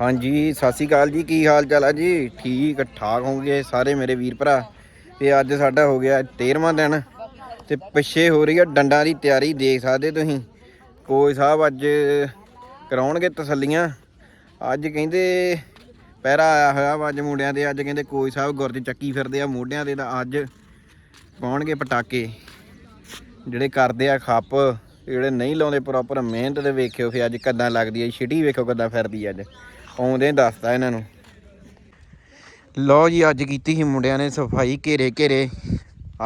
ਹਾਂਜੀ, ਸਤਿ ਸ਼੍ਰੀ ਅਕਾਲ ਜੀ, ਕੀ ਹਾਲ ਚਾਲ ਆ ਜੀ? ਠੀਕ, ਠਾਕ ਹੋਗੇ ਸਾਰੇ ਮੇਰੇ ਵੀਰ ਭਰਾ? ਤੇ ਅੱਜ ਸਾਡਾ ਹੋ ਗਿਆ 13ਵਾਂ ਦਿਨ ਤੇ ਪਿੱਛੇ ਹੋ ਰਹੀ ਆ ਡੰਡਾਂ ਦੀ ਤਿਆਰੀ, ਦੇਖ ਸਕਦੇ ਤੁਸੀਂ? ਕੋਈ ਸਾਹਿਬ ਅੱਜ ਕਰਾਉਣਗੇ ਤਸੱਲੀਆਂ। ਅੱਜ ਕਹਿੰਦੇ ਪਹਿਰਾ ਆਇਆ ਹੋਇਆ ਵਾ ਅੱਜ ਮੁੰਡਿਆਂ ਦੇ, ਅੱਜ ਕਹਿੰਦੇ ਕੋਈ ਸਾਹਿਬ ਗੁਰਜ ਚੱਕੀ ਫਿਰਦੇ ਆ ਮੋਢਿਆਂ ਦੇ ਤਾਂ ਅੱਜ ਪਾਉਣਗੇ ਪਟਾਕੇ। ਜਿਹੜੇ ਕਰਦੇ ਆ ਖੱਪ, ਜਿਹੜੇ ਨਹੀਂ ਲਾਉਂਦੇ ਪ੍ਰੋਪਰ ਮਿਹਨਤ ਦੇ ਵੇਖਿਓ ਫੇ ਅੱਜ ਕਿੱਦਾਂ ਲੱਗਦੀ ਹੈ ਛਿਟੀ ਵੇਖੋ ਕਿੱਦਾਂ ਫਿਰਦੀ ਆ ਅੱਜ। ਆਉਂਦੇ ਦੱਸਦਾ ਇਹਨਾਂ ਨੂੰ। ਲਓ ਜੀ, ਅੱਜ ਕੀਤੀ ਸੀ ਮੁੰਡਿਆਂ ਨੇ ਸਫ਼ਾਈ ਘੇਰੇ ਘੇਰੇ।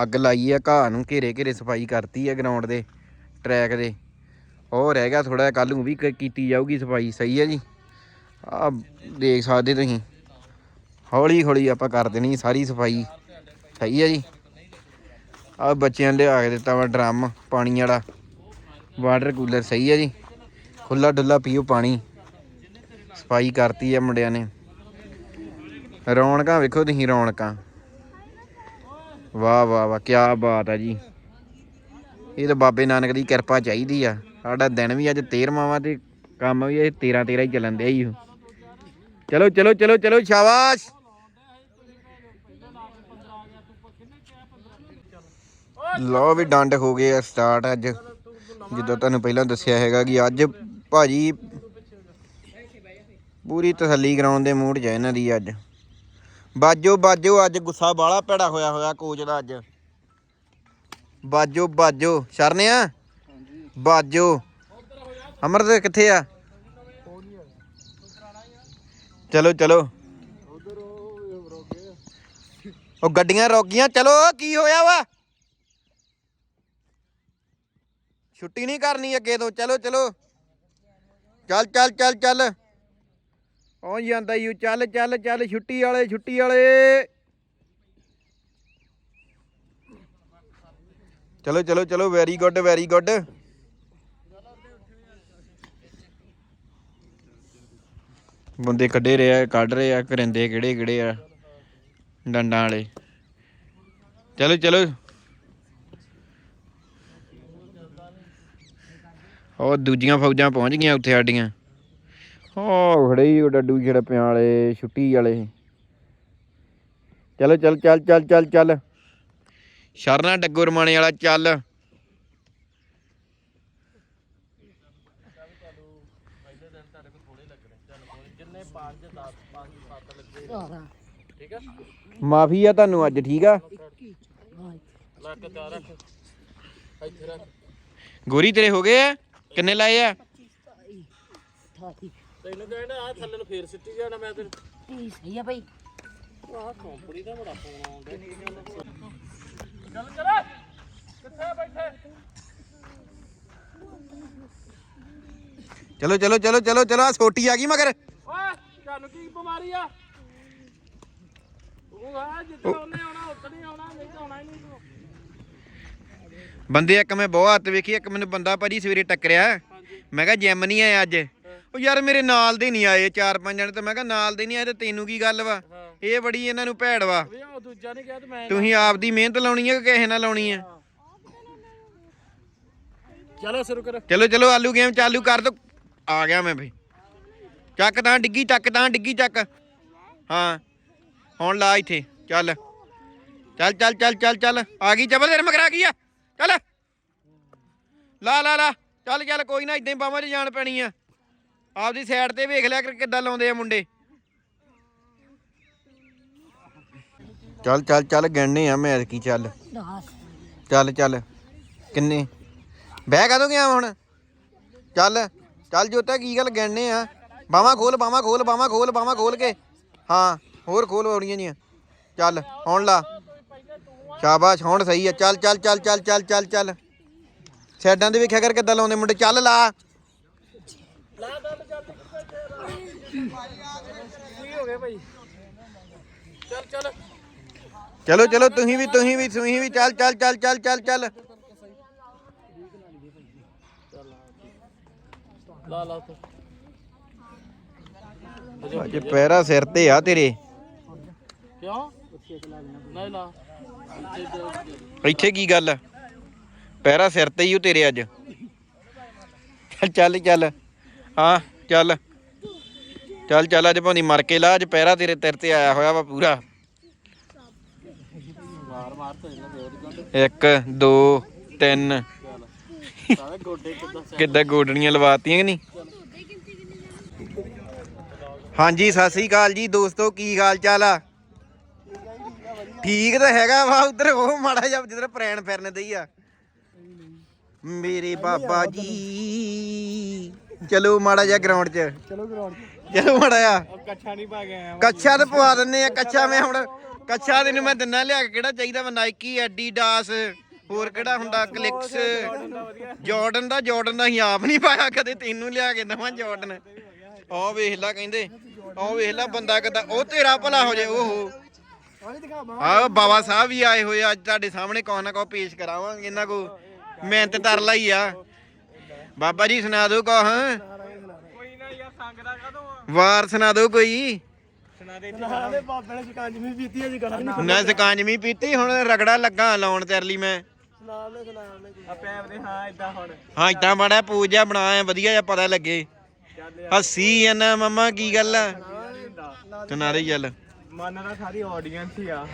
ਅੱਗ ਲਾਈ ਆ, ਘਾਹ ਨੂੰ ਘੇਰੇ ਘੇਰੇ ਸਫ਼ਾਈ ਕਰਤੀ ਆ ਗਰਾਊਂਡ ਦੇ ਟਰੈਕ ਦੇ। ਉਹ ਰਹਿ ਗਿਆ ਥੋੜਾ ਕੱਲ ਨੂੰ ਵੀ ਕ- ਕੀਤੀ ਜਾਊਗੀ ਸਫ਼ਾਈ, ਸਹੀ ਹੈ ਜੀ? ਆ ਦੇਖ ਸਕਦੇ ਤੁਸੀਂ। ਹੌਲੀ ਹੌਲੀ ਆਪਾਂ ਕਰ ਦੇਣੀ ਸਾਰੀ ਸਫ਼ਾਈ। ਸਹੀ ਹੈ ਜੀ? ਆ ਬੱਚਿਆਂ ਨੇ ਲਿਆ ਕੇ ਦਿੱਤਾ ਵਾ ਡਰਮ, ਪਾਣੀ ਵਾਲਾ। ਵਾਟਰ ਕੂਲਰ, ਸਹੀ ਹੈ ਜੀ? ਖੁੱਲਾ ਡੁੱਲਾ ਪੀਓ ਪਾਣੀ। ਸਫ਼ਾਈ ਕਰਤੀ ਆ ਮੁੰਡਿਆਂ ਨੇ। ਰੌਣਕਾਂ ਵੇਖੋ ਤੁਸੀਂ ਰੌਣਕਾਂ। ਵਾਹ ਵਾਹ ਵਾਹ ਕੀ ਬਾਤ ਆ ਜੀ। ਇਹ ਤਾਂ ਬਾਬੇ ਨਾਨਕ ਦੀ ਕਿਰਪਾ ਚਾਹੀਦੀ ਆ। ਸਾਡਾ ਦਿਨ ਵੀ ਅੱਜ 13ਵਾਂ ਵਾ ਤੇ ਕੰਮ ਵੀ ਇਹ 13 13 ਹੀ ਚੱਲਣ ਦਿਆ ਹੀ ਚਲੋ ਚਲੋ ਚਲੋ ਚਲੋ, ਸ਼ਾਬਾਸ਼। ਲੋ ਵੀ ਡੰਡ ਹੋ ਗਏ ਆ ਸਟਾਰਟ ਅੱਜ। ਜਿੱਦਾਂ ਤੁਹਾਨੂੰ ਪਹਿਲਾਂ ਦੱਸਿਆ ਹੈਗਾ ਕਿ ਅੱਜ ਭਾਜੀ ਪੂਰੀ ਤਸੱਲੀ ਕਰਾਉਣ ਦੇ ਮੂਡ 'ਚ ਆ ਇਹਨਾਂ ਦੀ ਅੱਜ। ਬਾਜੋ ਬਾਜੋ, ਅੱਜ ਗੁੱਸਾ ਬਾਲਾ ਭੈੜਾ ਹੋਇਆ ਹੋਇਆ ਕੋਚ ਦਾ ਅੱਜ। ਬਾਜੋ ਬਾਜੋ, ਸ਼ਰਨਿਆ? ਬਾਜੋ। ਅਮਰਤ ਕਿੱਥੇ ਆ? ਚਲੋ ਚਲੋ। ਉਹ ਗੱਡੀਆਂ ਰੁਕ ਗਈਆਂ ਚਲੋ ਕੀ ਹੋਇਆ ਵਾ? ਛੁੱਟੀ ਨਹੀਂ ਕਰਨੀ ਅੱਗੇ ਤੋਂ, ਚਲੋ ਚਲੋ। ਚੱਲ ਚੱਲ ਚੱਲ ਚੱਲ। ਪਹੁੰਚ ਜਾਂਦਾ ਯੂ ਚੱਲ ਚੱਲ ਚੱਲ, ਛੁੱਟੀ ਵਾਲੇ ਛੁੱਟੀ ਵਾਲੇ। ਚਲੋ ਚਲੋ ਚਲੋ ਵੈਰੀ ਗੁੱਡ ਵੈਰੀ ਗੁੱਡ ਬੰਦੇ ਕੱਢੇ ਰਹੇ ਆ, ਕੱਢ ਰਹੇ ਆ ਕਰਿੰਦੇ ਕਿਹੜੇ ਕਿਹੜੇ ਆ, ਡੰਡਾਂ ਵਾਲੇ। ਚਲੋ ਚਲੋ। ਉਹ ਦੂਜੀਆਂ ਫੌਜਾਂ ਪਹੁੰਚ ਗਈਆਂ ਉੱਥੇ ਸਾਡੀਆਂ। ਹੋ ਖੜੇ ਹੀ ਉਹ ਡੱਡੂ ਛੜਪਿਆਂ ਵਾਲੇ, ਛੁੱਟੀ ਵਾਲੇ। ਚਲੋ, ਚੱਲ ਚੱਲ ਚੱਲ ਚੱਲ ਚੱਲ। ਸ਼ਰਨਾ ਡੱਗੋ ਰਮਾਣੇ ਵਾਲਾ, ਚੱਲ। ਮਾਫੀ ਆ ਤੁਹਾਨੂੰ ਅੱਜ, ਠੀਕ ਆ? ਗੋਰੀ ਤੇਰੇ ਹੋ ਗਏ ਆ? ਕਿੰਨੇ ਲਾਏ ਆ? ਤੈਨੂੰ ਕਹਿੰਦਾ ਆ ਥੱਲੇ ਨੂੰ ਫੇਰ ਸਿੱਟੀ ਜਾਣਾ ਮੈਂ ਤੇ ਤੀ ਸਹੀ ਆ ਭਾਈ ਆਹ ਕੰਪਨੀ ਦਾ ਬੜਾ ਫੋਨ ਆਉਂਦਾ। ਚੱਲ ਚੱਲ ਕਿੱਥੇ ਬੈਠੇ? ਚਲੋ ਚਲੋ ਚਲੋ ਚਲੋ ਚਲੋ ਆ ਛੋਟੀ ਆ ਗਈ ਮਗਰ। ਓਏ ਤੁਹਾਨੂੰ ਕੀ ਬਿਮਾਰੀ ਆ? ਉਹ ਆ ਜਿੱਥੇ ਉਹਨੇ ਆਉਣਾ ਉੱਥੇ ਨਹੀਂ ਆਉਣਾ ਨਹੀਂ ਤਾਂ ਆਉਣਾ ਹੀ ਨਹੀਂ ਤੂੰ। ਬੰਦੇ ਇੱਕ ਮੈਂ ਬਹੁਤ ਹੱਥ ਵੇਖੀ ਇੱਕ ਮੈਨੂੰ ਬੰਦਾ ਭਾਜੀ ਸਵੇਰੇ ਟੱਕਰਿਆ। ਮੈਂ ਕਿਹਾ ਜਿਮ ਨਹੀਂ ਆਇਆ ਅੱਜ। ਉਹ ਯਾਰ ਮੇਰੇ ਨਾਲ ਦੇ ਨਹੀਂ ਆਏ ਚਾਰ ਪੰਜ ਜਣੇ ਤੇ ਮੈਂ ਕਿਹਾ ਨਾਲ ਦੇ ਨਹੀਂ ਆਏ ਤੇ ਤੈਨੂੰ ਕੀ ਗੱਲ ਵਾ? ਇਹ ਬੜੀ ਇਹਨਾਂ ਨੂੰ ਭੈੜ ਵਾ। ਵੀ ਉਹ ਦੂਜਾ ਨਹੀਂ ਕਿਹਾ ਤੇ ਮੈਂ ਤੁਸੀਂ ਆਪਦੀ ਮਿਹਨਤ ਲਾਉਣੀ ਹੈ ਕਿ ਕਿਸੇ ਨਾਲ ਲਾਉਣੀ ਹੈ ਚਲੋ ਸ਼ੁਰੂ ਕਰ। ਚਲੋ ਚਲੋ ਆਲੂ ਗੇਮ ਚਾਲੂ ਕਰ ਦੋ। ਆ ਗਿਆ ਮੈਂ ਬਈ ਚੱਕ ਤਾਂ ਡਿੱਗੀ ਚੱਕ ਤਾਂ ਡਿੱਗੀ ਚੱਕ। ਹਾਂ ਹੁਣ ਲਾ ਇੱਥੇ ਚੱਲ। ਚੱਲ ਚੱਲ ਚੱਲ ਚੱਲ ਚੱਲ। ਆ ਗਈ ਜਬਲ ਤੇਰੇ ਮਗਰ ਆ ਗਈ ਆ। ਚੱਲ। ਲਾ ਲਾ ਲਾ। ਚੱਲ ਚੱਲ ਕੋਈ ਨਾ ਇਦਾਂ ਹੀ ਬਾਵਾਂ 'ਚ ਜਾਣ ਪੈਣੀ ਆ। ਆਪਦੀ ਸਾਈਡ ਤੇ ਵੇਖ ਲਿਆ ਕਰ ਕਿੱਦਾਂ ਲਾਉਂਦੇ ਆ ਮੁੰਡੇ। ਚੱਲ ਚੱਲ ਚੱਲ ਗਿਣਨੇ ਆ ਮੈਂ ਕੀ ਚੱਲ। 10 ਚੱਲ ਚੱਲ। ਕਿੰਨੇ? ਬਹਿ ਕਦੋਂ ਗਿਆ ਹੁਣ? ਚੱਲ ਚੱਲ ਜੋਤਾ ਕੀ ਗੱਲ ਗਿਣਨੇ ਆ? ਬਾਵਾ ਖੋਲ ਬਾਵਾ ਖੋਲ ਬਾਵਾ ਖੋਲ ਬਾਵਾ ਖੋਲ ਕੇ। ਹਾਂ ਹੋਰ ਖੋਲ ਔੜੀਆਂ ਜੀਆਂ। ਚੱਲ ਹੁਣ ਲਾ। ਸ਼ਾਬਾਸ਼ ਹੁਣ ਸਹੀ ਆ। ਚੱਲ ਚੱਲ ਚੱਲ ਚੱਲ ਚੱਲ ਚੱਲ ਚੱਲ। ਸਾਈਡਾਂ ਦੇ ਵੇਖਿਆ ਕਰ ਕਿੱਦਾਂ ਲਾਉਂਦੇ ਮੁੰਡੇ। ਚੱਲ ਲਾ। ਭਾਈ ਚੱਲ ਚੱਲ ਚਲੋ ਚਲੋ ਤੁਸੀਂ ਵੀ ਤੁਸੀਂ ਵੀ ਤੁਸੀਂ ਵੀ ਚੱਲ ਚੱਲ ਚੱਲ ਚੱਲ ਚੱਲ ਚੱਲ ਲਾ ਲਾ ਤੂੰ ਅੱਜ ਪੈਰਾ ਸਿਰ ਤੇ ਆ ਤੇਰੇ ਕਿਉਂ ਨਹੀਂ ਲਾ ਇੱਥੇ ਕੀ ਗੱਲ ਆ? ਪੈਰਾ ਸਿਰ ਤੇ ਹੀ ਉਹ ਤੇਰੇ ਅੱਜ ਚੱਲ ਚੱਲ ਚੱਲ ਹਾਂ ਚੱਲ ਚੱਲ ਚੱਲ ਅੱਜ ਭਾਂਦੀ ਮਰ ਕੇ ਲਾ ਅੱਜ ਪਹਿਰਾ ਤੇਰੇ ਤੇਰੇ ਤੇ ਆਇਆ ਹੋਇਆ ਵਾ ਪੂਰਾ। 1 2 3 ਕਿੱਦਾਂ ਗੋਡਣੀਆਂ ਲਵਾਤੀਆਂ ਕਿ ਨਹੀਂ? ਹਾਂਜੀ, ਸਤਿ ਸ੍ਰੀ ਅਕਾਲ ਜੀ ਦੋਸਤੋ, ਕੀ ਹਾਲ ਚਾਲ ਆ? ਠੀਕ ਤਾਂ ਹੈਗਾ ਵਾ, ਉਧਰ ਉਹ ਮਾੜਾ ਜਿਹਾ ਜਿੱਧਰ ਪ੍ਰੈਣ ਫਿਰਨ ਦਈ ਆ। ਮੇਰੇ ਬਾਬਾ ਜੀ। ਚਲੋ ਮਾੜਾ ਜਿਹਾ ਗਰਾਊਂਡ 'ਚ। ਚਲੋ ਗਰਾਊਂਡ ਚਲੋ ਮਾੜਾ ਜਿਹਾ। ਉਹ ਕੱਛਾ ਨਹੀਂ ਪਾ ਗਏ ਆ ਕੱਛਾ ਤੇ ਪਵਾ ਦਿੰਨੇ ਆ ਕੱਛਾ ਮੈਂ ਹੁਣ ਕੱਛਾ ਤੈਨੂੰ ਮੈਂ ਦਿੰਨਾ ਲਿਆ ਕੇ ਕਿਹੜਾ ਚਾਹੀਦਾ ਵਾ? ਨਾਈਕੀ ਐਡੀਡਾਸ ਹੋਰ ਕਿਹੜਾ ਹੁੰਦਾ? ਕਲਿਕਸ ਜਾਰਡਨ ਦਾ ਜਾਰਡਨ ਦਾ ਹੀ ਆਪ ਨਹੀਂ ਪਾਇਆ ਕਦੇ ਤੈਨੂੰ ਲਿਆ ਕੇ ਦਵਾਂ ਜਾਰਡਨ ਉਹ ਵੇਖ ਲੈ ਕਹਿੰਦੇ ਉਹ ਵੇਖ ਲੈ ਬੰਦਾ ਕਿਦਾਂ ਉਹ ਤੇਰਾ ਭਲਾ ਹੋ ਜਾਏ ਓਹੋ ਆਹ ਬਾਬਾ ਸਾਹਿਬ ਵੀ ਆਏ ਹੋਏ ਅੱਜ ਤੁਹਾਡੇ ਸਾਹਮਣੇ ਕੋ ਨਾ ਕੋ ਪੇਸ਼ ਕਰਾਵਾਂਗੇ ਇਹਨਾਂ ਕੋ ਮਿਹਨਤ ਤਰਲਾ ਹੀ ਆ। ਬਾਬਾ ਜੀ ਸੁਣਾ ਦਿਓ ਕੋ ਹਾਂ ਕੋਈ ਨਾ ਯਾਰ ਸੰਗ ਦਾ ਕਦੋਂ ਵਾਰ ਸੁਣਾ ਦਿਓ ਕੋਈ। ਸੁਣਾ ਦੇ ਬਾਬੇ ਨੇ ਸ਼ਿਕਾਂਜ ਵੀ ਪੀਤੀ ਅਜੀ ਕੜਾ ਨਹੀਂ ਨਾ ਸਕਾਂਜਮੀ ਪੀਤੀ ਹੁਣ ਰਗੜਾ ਲੱਗਾ ਲਾਉਣ ਤੇਰੇ ਲਈ ਮੈਂ। ਸੁਣਾ ਆ ਦੇ ਹਾਂ ਇਦਾਂ ਹੁਣ ਹਾਂ ਇਦਾਂ ਬੜਾ ਪੂਜਾ ਬਣਾਇਆ ਵਧੀਆ ਜਿਹਾ ਪਤਾ ਲੱਗੇ। ਹੱਸੀ ਜਾਂਦਾ ਮਮਾ ਕੀ ਗੱਲ ਆ? ਸੁਣਾ ਦੇ ਚੱਲ। ਮਨ ਦਾ ਸਾਰੀ ਆਡੀਅנס ਹੀ ਆ।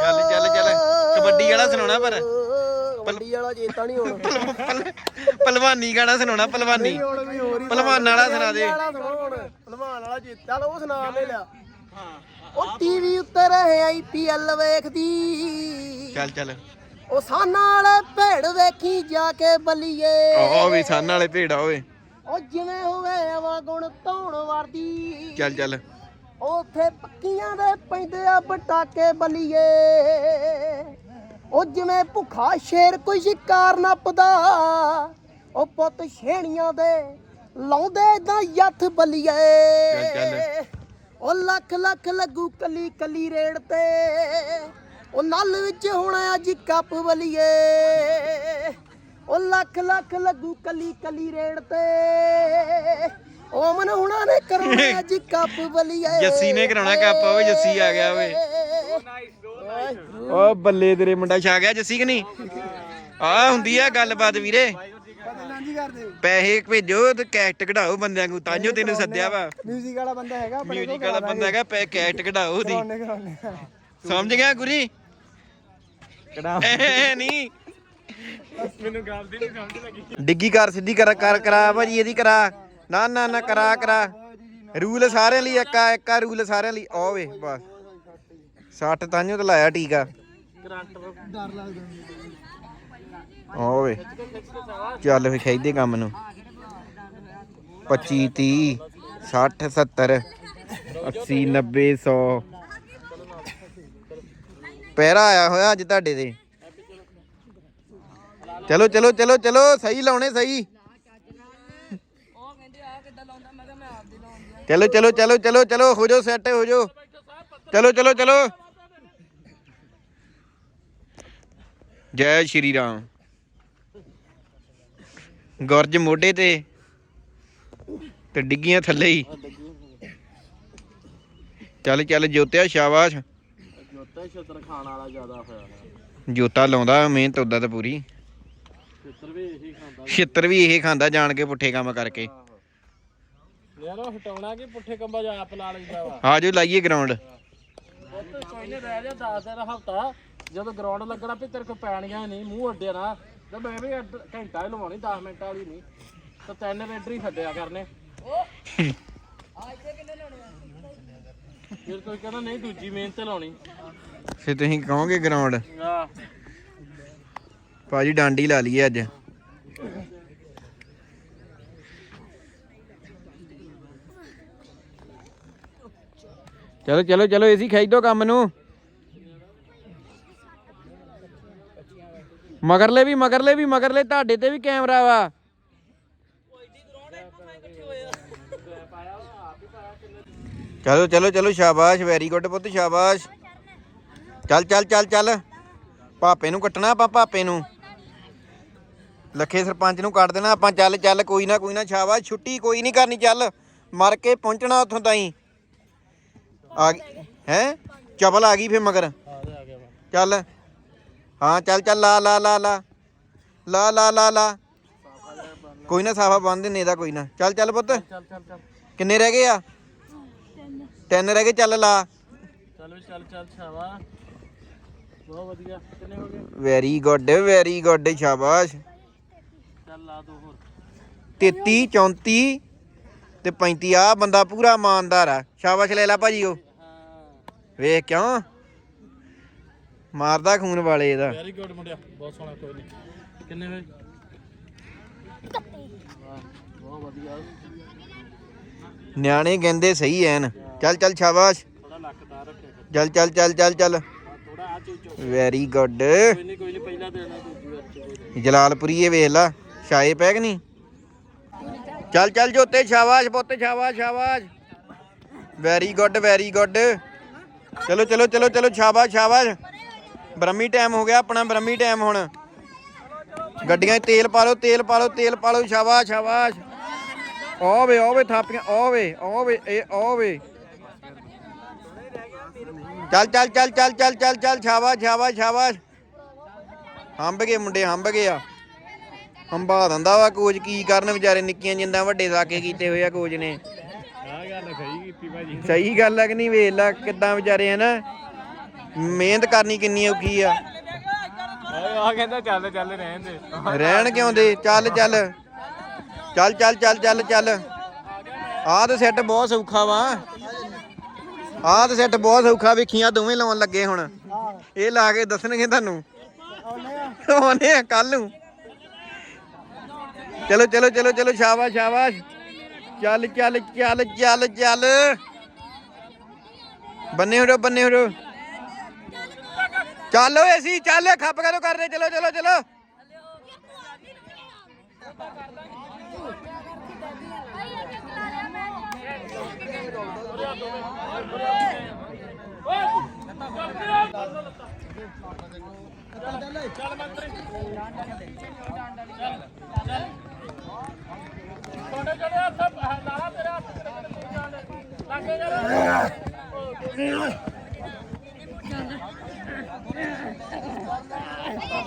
ਚੱਲ ਚੱਲ ਚੱਲ। ਕਬੱਡੀ ਵਾਲਾ ਸੁਣਾਉਣਾ ਪਰ। ਕਬੱਡੀ ਵਾਲਾ ਜੇਤਾ ਨਹੀਂ ਹੁਣ ਪਹਿਲਵਾਨੀ ਗਾਣਾ ਸੁਣਾਉਣਾ ਪਹਿਲਵਾਨੀ ਪਹਿਲਵਾਨ ਵਾਲਾ ਸੁਣਾ ਦੇ। ਭਲਵਾਨ ਵਾਲਾ ਜੇਤਾ ਚੱਲ ਉਹ ਸੁਣਾ ਲੈ ਲਿਆ ਹਾਂ। ਉਹ ਟੀਵੀ ਉੱਤੇ ਰਹੇ ਆਈਪੀਐਲ ਵੇਖਦੀ। ਚੱਲ ਚੱਲ। ਉਹ ਸਾਨਾ ਵਾਲੇ ਭੇੜ ਵੇਖੀ ਜਾ ਕੇ ਬੱਲੀਏ। ਉਹ ਵੀ ਸਾਨ ਵਾਲੇ ਭੇੜਾ ਓਏ। ਉਹ ਜਿਵੇਂ ਹੋਵੇ ਆਵਾ ਗੁਣ ਧੌਣ ਵਰਦੀ। ਚੱਲ ਚੱਲ। ਉਹ ਉੱਥੇ ਪੱਕੀਆਂ ਦੇ ਪੈਂਦੇ ਆ ਪਟਾਕੇ ਬੱਲੀਏ। ਉਹ ਜਿਵੇਂ ਭੁੱਖਾ ਸ਼ੇਰ ਕੋਈ ਸ਼ਿਕਾਰ ਨੱਪਦਾ ਉਹ ਪੁੱਤ ਛੇਣੀਆਂ ਦੇ ਲਾਉਂਦੇ ਇਦਾਂ ਯੱਥ ਬੱਲੀਏ। ਉਹ ਲੱਖ ਲੱਖ ਲੱਗੂ ਕੱਲੀ ਕੱਲੀ ਰੇੜ ਤੇ ਉਹ ਨਲ ਵਿੱਚ ਹੋਣਾ ਅੱਜ ਕੱਪ ਬੱਲੀਏ। ਉਹ ਲੱਖ ਲੱਖ ਲੱਗੂ ਕੱਲੀ ਕੱਲੀ ਰੇੜ ਤੇ ਉਹ ਮਨ ਹੁਣਾ ਨੇ ਕਰਾਉਣਾ ਅੱਜ ਕੱਪ ਬੱਲੀਏ। ਜੱਸੀ ਨੇ ਕਰਾਉਣਾ ਕੱਪ ਓਏ ਜੱਸੀ ਆ ਗਿਆ ਓਏ। ਓ ਬੱਲੇ ਤੇਰੇ ਮੁੰਡਾ ਛਾ ਗਿਆ ਜੱਸੀ ਕਿ ਨਹੀਂ? ਆ ਹੁੰਦੀ ਆ ਗੱਲਬਾਤ ਵੀਰੇ। ਕਰਦੇ ਪੈਸੇ ਭੇਜੋ ਤੇ ਕੈਸਟ ਕਢਾਓ ਬੰਦਿਆਂ ਨੂੰ ਤਾਂਜੋ ਤੈਨੂੰ ਸੱਦਿਆ ਵਾ। ਮਿਊਜ਼ਿਕ ਵਾਲਾ ਬੰਦਾ ਹੈਗਾ ਆਪਣੇ ਮਿਊਜ਼ਿਕ ਵਾਲਾ ਬੰਦਾ ਹੈਗਾ ਪੈ ਕੈਸਟ ਕਢਾਓ ਉਹਦੀ। ਕਰਾਉਣੇ ਕਰਾਉਣੇ ਸਮਝ ਗਿਆ ਗੁਰੀ? ਕਢਾ। ਐ ਨਹੀਂ। ਮੈਨੂੰ ਗੱਲ ਦੀ ਨਹੀਂ ਸਮਝ ਲੱਗੀ। ਡਿੱਗੀ ਕਰ ਸਿੱਧੀ ਕਰ ਕਰ ਕਰਾ ਭਾਜੀ ਇਹਦੀ ਕਰਾ। ਨਾ ਨਾ ਨਾ ਕਰਾ ਕਰਾ। ਰੂਲ ਸਾਰਿਆਂ ਲਈ ਇੱਕ ਆ ਇੱਕ ਆ ਰੂਲ ਸਾਰਿਆਂ ਲਈ। ਓ ਵੇ ਬਸ। 60 ਤਾਂਜੋ ਤੇ ਲਾਇਆ ਟੀਕਾ ਕਰੰਟ ਡਰ ਲੱਗਦਾ ਓ ਚੱਲ ਫੇ ਖੈਦੇ ਕੰਮ ਨੂੰ। 25 30 60 70 80 90 100 ਪਹਿਰਾ ਆਇਆ ਹੋਇਆ ਅੱਜ ਤੁਹਾਡੇ ਦੇ ਚਲੋ ਚਲੋ ਚਲੋ ਚਲੋ, ਸਹੀ ਲਾਉਣੇ, ਸਹੀ। ਚਲੋ ਚਲੋ ਚਲੋ ਚਲੋ ਚਲੋ, ਹੋ ਜਾਓ ਸੈੱਟ ਹੋ ਜਾਓ। ਚਲੋ ਚਲੋ ਚਲੋ। ਜੈ ਸ਼੍ਰੀ ਰਾਮ। ਗੁਰਜ ਮੋਢੇ ਤੇ ਤੇ ਡਿੱਗੀਆਂ ਥੱਲੇ ਹੀ। ਚੱਲ ਚੱਲ ਜੋਤਿਆ ਸ਼ਾਬਾਸ਼। ਜੋਤਾ ਛਤਰ ਖਾਣ ਵਾਲਾ ਜ਼ਿਆਦਾ ਹੋਇਆ ਜੋਤਾ ਲਾਉਂਦਾ ਮਿਹਨਤ ਉਦਾਂ ਤਾਂ ਪੂਰੀ। ਛਤਰ ਵੀ ਇਹੀ ਖਾਂਦਾ। ਛਿੱਤਰ ਵੀ ਇਹ ਖਾਂਦਾ ਜਾਣ ਕੇ ਪੁੱਠੇ ਕੰਮ ਕਰਕੇ। ਯਾਰ ਉਹ ਹਟਾਉਣਾ ਕਿ ਪੁੱਠੇ ਕੰਬਾਂ ਜਾਂ ਆਪ ਲਾ ਲੈਂਦਾ ਵਾ? ਆਜੋ ਲਾਈਏ ਗਰਾਊਂਡ ਉਹ ਕੋਈ ਨਹੀਂ ਰਹਿ ਜਾ 10 ਦਿਨ ਹਫਤਾ। ਜਦੋਂ ਗਰਾਊਂਡ ਲੱਗਣਾ ਵੀ ਤੇਰੇ ਕੋ ਪੈਣੀਆਂ ਨਹੀਂ ਮੂੰਹ ਅੱਡਿਆ ਨਾ ਤੇ ਮੈਂ ਵੀ ਅੱਡ- ਘੰਟਾ ਹੀ ਲਵਾਉਣੀ 10 ਮਿੰਟ ਵਾਲੀ ਨਹੀਂ। ਤਾਂ ਤਿੰਨ ਰੇਡਰ ਹੀ ਛੱਡਿਆ ਕਰਨੇ। ਫਿਰ ਕੋਈ ਕਹਿੰਦਾ ਨਹੀਂ ਦੂਜੀ ਮੇਨ ਤੇ ਲਾਉਣੀ। ਫਿਰ ਤੁਸੀਂ ਕਹੋਗੇ ਗਰਾਊਂਡ ਆ ਭਾਜੀ ਡਾਂਡੀ ਲਾ ਲਈਏ ਅੱਜ। ਚਲੋ ਚਲੋ ਚਲੋ ਏਸੀ ਖਿੱਚ ਦੋ ਕੰਮ ਨੂੰ। ਮਗਰਲੇ ਵੀ ਮਗਰਲੇ ਵੀ, ਮਗਰਲੇ, ਤੁਹਾਡੇ ਤੇ ਵੀ ਕੈਮਰਾ ਵਾ। ਚਲੋ ਚਲੋ ਚਲੋ, ਸ਼ਾਬਾਸ਼ ਵੈਰੀ ਗੁੱਡ ਪੁੱਤ, ਸ਼ਾਬਾਸ਼। ਚੱਲ ਚੱਲ ਚੱਲ ਚੱਲ। ਪਾਪੇ ਨੂੰ ਕੱਟਣਾ ਆਪਾਂ ਪਾਪੇ ਨੂੰ। ਲੱਖੇ ਸਰਪੰਚ ਨੂੰ ਕੱਟ ਦੇਣਾ ਆਪਾਂ, ਚੱਲ ਚੱਲ, ਕੋਈ ਨਾ ਕੋਈ ਨਾ, ਸ਼ਾਬਾਸ਼। ਛੁੱਟੀ ਕੋਈ ਨਹੀਂ ਕਰਨੀ, ਚੱਲ। ਮਰ ਕੇ ਪਹੁੰਚਣਾ ਉੱਥੋਂ ਤਾਈਂ। ਆ ਗਈ, ਹੈ? ਚਪਲ ਆ ਗਈ ਫੇ ਮਗਰ। ਚੱਲ। ਹਾਂ ਚੱਲ ਚੱਲ ਲਾ ਲਾ ਲਾ ਲਾ। ਲਾ ਲਾ ਲਾ ਲਾ। ਕੋਈ ਨਾ ਸਾਫਾ ਬੰਨ ਦਿੰਨੇ ਇਹਦਾ ਕੋਈ ਨਾ। ਚੱਲ ਚੱਲ ਪੁੱਤ। ਚੱਲ ਚੱਲ ਚੱਲ ਕਿੰਨੇ ਰਹਿ ਗਏ ਆ? ਤਿੰਨ ਰਹਿ ਗਏ ਚੱਲ ਲਾ। ਚੱਲ ਵੀ ਚੱਲ ਚੱਲ ਸ਼ਾਵਾ ਬਹੁਤ ਵਧੀਆ। ਕਿੰਨੇ ਹੋ ਗਏ? ਵੈਰੀ ਗੁੱਡ ਵੈਰੀ ਗੁੱਡ ਸ਼ਾਬਾਸ਼। ਚੱਲ ਲਾ ਦੋ ਹੋਰ। 33 34 ਤੇ 35 ਆ ਬੰਦਾ ਪੂਰਾ ਇਮਾਨਦਾਰ ਆ। ਸ਼ਾਬਾਸ਼ ਲੈ ਲੈ ਭਾਜੀ ਉਹ। ਵੇਖ ਕਿਉਂ? ਮਾਰਦਾ ਖੂਨ ਵਾਲੇ ਇਹਦਾ। ਵੈਰੀ ਗੁੱਡ ਮੁੰਡਿਆ ਬਹੁਤ ਸੋਹਣਾ ਕੋਈ ਨਹੀਂ ਕਿੰਨੇ ਹੋਏ? 31 ਵਾਹ ਬਹੁਤ ਵਧੀਆ ਨਿਆਣੇ ਕਹਿੰਦੇ ਸਹੀ ਐਨ। ਚੱਲ ਚੱਲ ਸ਼ਾਬਾਸ਼। ਥੋੜਾ ਲੱਕ ਤਾਂ ਰੱਖਿਆ ਚੱਲ ਚੱਲ ਚੱਲ ਚੱਲ ਚੱਲ। ਥੋੜਾ ਆ ਚੂਚੋ ਵੈਰੀ ਗੁੱਡ ਕੋਈ ਨਹੀਂ ਕੋਈ ਨਹੀਂ ਪਹਿਲਾਂ ਦੇਣਾ ਦੂਜੀ। ਜਲਾਲਪੁਰੀ ਇਹ ਵੇਖ ਲਾ ਛਾਏ ਪੈ ਕਿ ਨਹੀਂ ਚੱਲ ਚੱਲ ਜੋਤੇ ਸ਼ਾਬਾਸ਼ ਪੁੱਤ ਸ਼ਾਬਾਸ਼ ਸ਼ਾਬਾਸ਼। ਵੈਰੀ ਗੁੱਡ ਵੈਰੀ ਗੁੱਡ ਚਲੋ ਚਲੋ ਚਲੋ ਚਲੋ ਸ਼ਾਬਾਸ਼ ਸ਼ਾਬਾਸ਼। ਬ੍ਰਹਮੀ ਟਾਈਮ ਹੋ ਗਿਆ ਆਪਣਾ ਬ੍ਰਹਮੀ ਟਾਈਮ ਹੁਣ। ਗੱਡੀਆਂ 'ਚ ਤੇਲ ਪਾ ਲਓ ਤੇਲ ਪਾ ਲਓ ਤੇਲ ਪਾ ਲਓ ਸ਼ਾਬਾਸ਼ ਸ਼ਾਬਾਸ਼। ਓ ਵੇ ਓ ਵੇ ਥਾਪੀਆਂ ਓ ਵੇ ਓ ਵੇ ਇਹ ਓ ਵੇ। ਚੱਲ ਚੱਲ ਚੱਲ ਚੱਲ ਚੱਲ ਚੱਲ ਚੱਲ ਸ਼ਾਬਾਸ਼ ਸ਼ਾਬਾਸ਼ ਸ਼ਾਬਾਸ਼। ਹੰਬ ਗਏ ਮੁੰਡੇ ਹੰਬ ਗਏ ਆ। ਹੰਬਾ ਦਿੰਦਾ ਵਾ ਕੋਚ ਕੀ ਕਰਨ ਵਿਚਾਰੇ ਨਿੱਕੀਆਂ ਜਿੰਦਾਂ ਵੱਡੇ ਸਾਕੇ ਕੀਤੇ ਹੋਏ ਆ ਕੋਚ ਨੇ। ਆਹ ਗੱਲ ਸਹੀ ਕੀਤੀ ਭਾਜੀ। ਸਹੀ ਗੱਲ ਆ ਕਿ ਨਹੀਂ ਵੇਖ ਲਾ ਕਿੱਦਾਂ ਵਿਚਾਰੇ ਹਨਾ ਮਿਹਨਤ ਕਰਨੀ ਕਿੰਨੀ ਔਖੀ ਆ। ਆ ਕਹਿੰਦਾ ਚੱਲ ਚੱਲ ਰਹਿਣ ਦੇ। ਰਹਿਣ ਕਿਉਂ ਦੇ? ਚੱਲ ਚੱਲ। ਚੱਲ ਚੱਲ ਚੱਲ ਚੱਲ ਚੱਲ। ਆਹ ਤੇ ਸੈੱਟ ਬਹੁਤ ਸੌਖਾ ਵਾ। ਆਹ ਤੇ ਸੈੱਟ ਬਹੁਤ ਸੌਖਾ ਵੇਖੀਆਂ ਦੋਵੇਂ ਲਾਉਣ ਲੱਗੇ ਹੁਣ। ਇਹ ਲਾ ਕੇ ਦੱਸਣਗੇ ਤੁਹਾਨੂੰ। ਆਉਨੇ ਆ ਕੱਲ ਨੂੰ। ਚਲੋ ਚਲੋ ਚਲੋ ਚਲੋ ਸ਼ਾਬਾਸ਼ ਸ਼ਾਬਾਸ਼। ਚੱਲ ਚੱਲ ਚੱਲ ਚੱਲ ਚੱਲ। ਬੰਨੇ ਹੋ ਬੰਨੇ ਹੋ ਚੱਲ ਓਏ ਅਸੀਂ ਚੱਲ ਖੱਪ ਕਰੋ ਕਰਦੇ ਚਲੋ ਚਲੋ ਚਲੋ। ਤੁਹਾਡੇ ਜਿਹੜੇ ਹੱਥ ਲਾਲਾ ਤੇਰੇ ਹੱਥ ਕਿਹੜੇ ਕਿਹੜੇ ਕੋਈ ਜਾਣ ਲੱਗੇ ਜਾ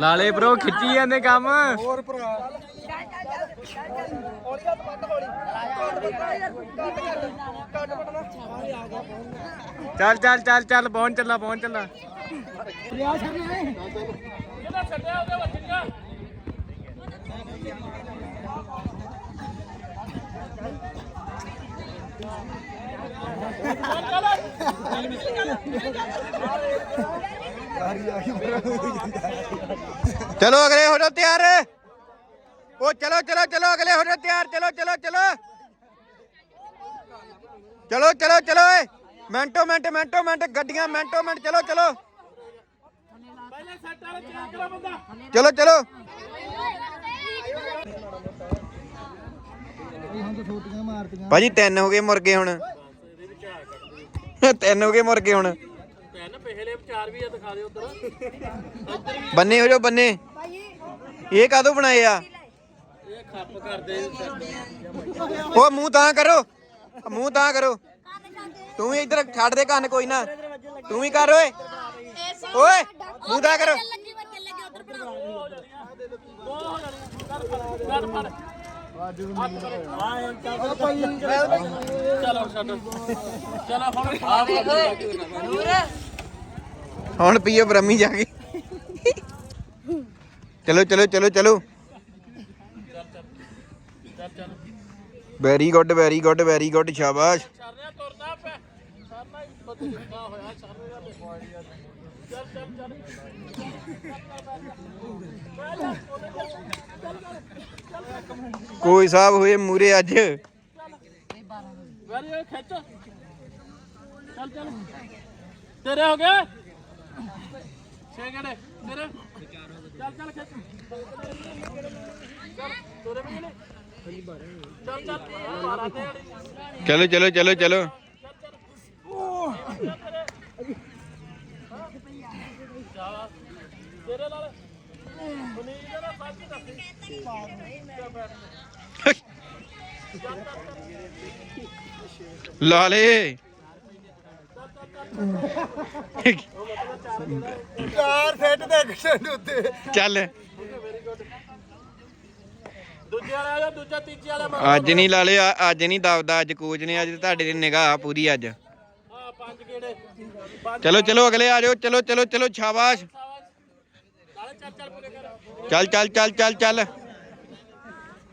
ਲਾਲੇ ਬ్రో ਖਿੱਚੀ ਜਾਂਦੇ ਕੰਮ। ਚੱਲ ਚੱਲ ਚੱਲ ਚੱਲ ਪਹੁੰਚ ਚੱਲਾ ਪਹੁੰਚ ਚੱਲਾ। ਇਹਦਾ ਛੱਡਿਆ ਉਹਦੇ ਵੱਜੀਆਂ ਚਲੋ ਅਗਲੇ ਹੋ ਜਾਓ ਤਿਆਰ ਉਹ ਚਲੋ ਚਲੋ ਚਲੋ ਅਗਲੇ ਹੋ ਜਾਓ ਤਿਆਰ ਚਲੋ ਚਲੋ ਚਲੋ ਚਲੋ ਚਲੋ ਚਲੋ ਓਏ ਮਿੰਟੋ ਮਿੰਟ ਮਿੰਟੋ ਮਿੰਟ ਗੱਡੀਆਂ ਮਿੰਟੋ ਮਿੰਟ ਚਲੋ ਚਲੋ ਪਹਿਲੇ ਸੈੱਟ ਵਾਲਾ ਚੇਂਜ ਕਰੋ ਬੰਦਾ ਚਲੋ ਚਲੋ ਭਾਜੀ ਤਿੰਨ ਹੋ ਗਏ ਮੁਰਗੇ ਹੁਣ। ਤਿੰਨ ਹੋ ਗਏ ਮੁਰਗੇ ਹੁਣ। ਤਿੰਨ ਪਹਿਲੇ ਵਿਚਾਰ ਵੀ ਆ ਦਿਖਾ ਦੇ ਉਧਰ। ਬੰਨੇ ਹੋ ਜਾਓ ਬੰਨੇ। ਇਹ ਕਾਦੋਂ ਬਣਾਏ ਆ? ਇਹ ਖੱਪ ਕਰਦੇ ਉਹ ਮੂੰਹ ਤਾਂ ਕਰੋ। ਮੂੰਹ ਤਾਂ ਕਰੋ। ਤੂੰ ਵੀ ਇੱਧਰ ਛੱਡ ਦੇ ਕੰਨ ਕੋਈ ਨਾ। ਤੂੰ ਵੀ ਕਰ ਓਏ। ਓਏ ਮੂੰਹ ਤਾਂ ਕਰੋ। ਲੱਗੀ ਵੱਜਣ ਲੱਗੇ ਉਧਰ ਬਣਾਓ ਹੁਣ ਪੀਓ ਬ੍ਰਹਮੀ ਜਾ ਕੇ। ਚਲੋ ਚਲੋ ਚਲੋ ਚਲੋ। ਚੱਲ ਚੱਲ very good very good very good ਸ਼ਾਬਾਸ਼। ਸਰਨੇ ਤੁਰਦਾ ਪਿਆ ਸਰਨਾ ਹੀ ਬਦਲਦਾ ਹੋਇਆ ਸਰਨੇ ਦਾ ਚੱਲ ਚੱਲ ਚੱਲ ਕੋਈ ਸਾਹਿਬ ਹੋਏ ਮੂਰੇ ਅੱਜ। ਵੈਰੀ ਖਿੱਚ। ਚੱਲ ਚੱਲ। ਤੇਰੇ ਹੋ ਗਏ? ਛੇ ਗੜੇ ਤੇਰੇ। ਚੱਲ ਚੱਲ ਖਿੱਚ। ਚੱਲ ਤੋਰੇ ਵੀ ਨਹੀਂ। ਚੱਲ ਚੱਲ 12 ਤੇ ਵਾਲੀ ਚਲੋ ਚਲੋ ਚਲੋ ਚਲੋ। ਤੇਰੇ ਨਾਲ ਲਾਲੇ। ਕਾਰ ਸੈੱਟ ਦੇ ਐਕਸ਼ਨ ਉੱਤੇ। ਚੱਲ। ਦੂਜੇ ਵਾਲਾ ਆ ਜਾ ਦੂਜਾ ਤੀਜੇ ਵਾਲਾ ਮਗਰ ਅੱਜ ਨਹੀਂ ਲਾਲੇ ਅੱਜ ਨਹੀਂ ਦਬਦਾ ਅੱਜ ਕੋਚ ਨੇ ਅੱਜ ਤੁਹਾਡੇ ਦੀ ਨਿਗਾਹ ਪੂਰੀ ਅੱਜ। ਹਾਂ ਪੰਜ ਚਲੋ ਚਲੋ ਅਗਲੇ ਆ ਜਾਓ ਚਲੋ ਚਲੋ ਚਲੋ ਸ਼ਾਬਾਸ਼। ਚੱਲ ਚੱਲ ਚੱਲ ਚੱਲ ਚੱਲ ਚੱਲ ਚੱਲ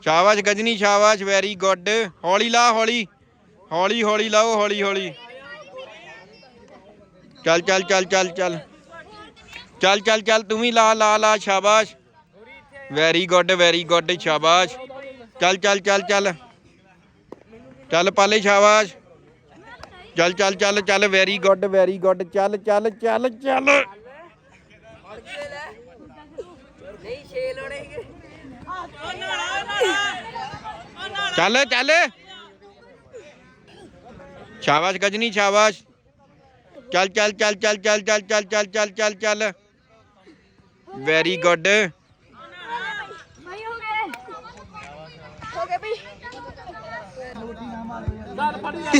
ਸ਼ਾਬਾਸ਼ ਗਜਨੀ ਸ਼ਾਬਾਸ਼ ਵੈਰੀ ਗੁੱਡ ਹੌਲੀ ਲਾ ਹੌਲੀ ਹੌਲੀ ਹੌਲੀ ਲਾਓ ਹੌਲੀ ਹੌਲੀ ਚੱਲ ਚੱਲ ਚੱਲ ਚੱਲ ਚੱਲ ਚੱਲ ਚੱਲ ਚੱਲ ਤੂੰ ਵੀ ਲਾ ਲਾ ਲਾ ਸ਼ਾਬਾਸ਼ ਵੈਰੀ ਗੁੱਡ ਵੈਰੀ ਗੁੱਡ ਸ਼ਾਬਾਸ਼ ਚੱਲ ਚੱਲ ਚੱਲ ਚੱਲ ਚੱਲ ਪਾਲੇ ਸ਼ਾਬਾਸ਼ ਚੱਲ ਚੱਲ ਚੱਲ ਚੱਲ ਵੈਰੀ ਗੁੱਡ ਵੈਰੀ ਗੁੱਡ ਚੱਲ ਚੱਲ ਚੱਲ ਚੱਲ ਚੱਲ ਚੱਲ ਸ਼ਾਬਾਸ਼ ਗਜਨੀ ਸ਼ਾਬਾਸ਼ ਚੱਲ ਚੱਲ ਚੱਲ ਚੱਲ ਚੱਲ ਚੱਲ ਚੱਲ ਚੱਲ ਚੱਲ ਚੱਲ ਚੱਲ ਵੈਰੀ ਗੁੱਡ ਭਾਈ ਹੋ ਗਏ ਹੋ ਗਏ ਭਾਈ ਚੱਲ ਫੜੀ ਜਾ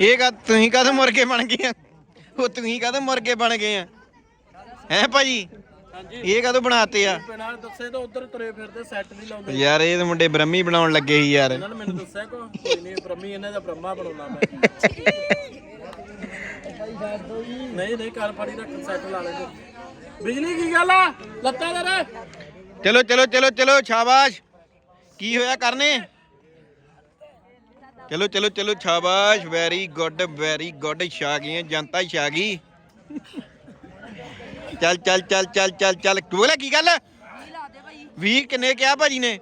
ਇਹ ਕਾ ਤੁਸੀਂ ਕਦ ਮੁਰਗੇ ਬਣ ਗਏ ਆ ਉਹ ਤੁਸੀਂ ਕਦ ਮੁਰਗੇ ਬਣ ਗਏ ਆ ਹੈ ਭਾਜੀ ਹਾਂਜੀ ਇਹ ਕਦੋਂ ਬਣਾਤੇ ਆ? ਬਿਨਾਂ ਦੱਸੇ ਤਾਂ ਉਧਰ ਤੁਰੇ ਫਿਰਦੇ ਸੈੱਟ ਨਹੀਂ ਲਾਉਂਦੇ। ਯਾਰ ਇਹ ਤਾਂ ਮੁੰਡੇ ਬ੍ਰਹਮੀ ਬਣਾਉਣ ਲੱਗੇ ਸੀ ਯਾਰ। ਇਹਨਾਂ ਨੇ ਮੈਨੂੰ ਦੱਸਿਆ ਕੋ ਕੋਈ ਨਹੀਂ ਬ੍ਰਹਮੀ ਇਹਨਾਂ ਦਾ ਬ੍ਰਹਮਾ ਬਣਾਉਣਾ ਮੈਂ। ਨਹੀਂ ਨਹੀਂ ਕਰ ਫੜੀ ਰੱਖ ਸੈੱਟ ਲਾ ਲੈਂਦੇ। ਬਿਜਲੀ ਕੀ ਗੱਲ ਆ? ਲੱਤਾਂ ਦੇ ਚਲੋ ਚਲੋ ਚਲੋ ਚਲੋ ਸ਼ਾਬਾਸ਼। ਕੀ ਹੋਇਆ ਕਰਨੇ? ਚਲੋ ਚਲੋ ਚਲੋ ਸ਼ਾਬਾਸ਼। ਵੈਰੀ ਗੁੱਡ ਵੈਰੀ ਗੁੱਡ ਛਾ ਜਨਤਾ ਛਾ ਗਈ ਚੱਲ ਚੱਲ ਚੱਲ ਚੱਲ ਚੱਲ ਚੱਲ। ਬੋਲੇ ਕੀ ਗੱਲ? ਵੀ ਕਿੰਨੇ ਕਿਹਾ ਭਾਜੀ ਨੇ?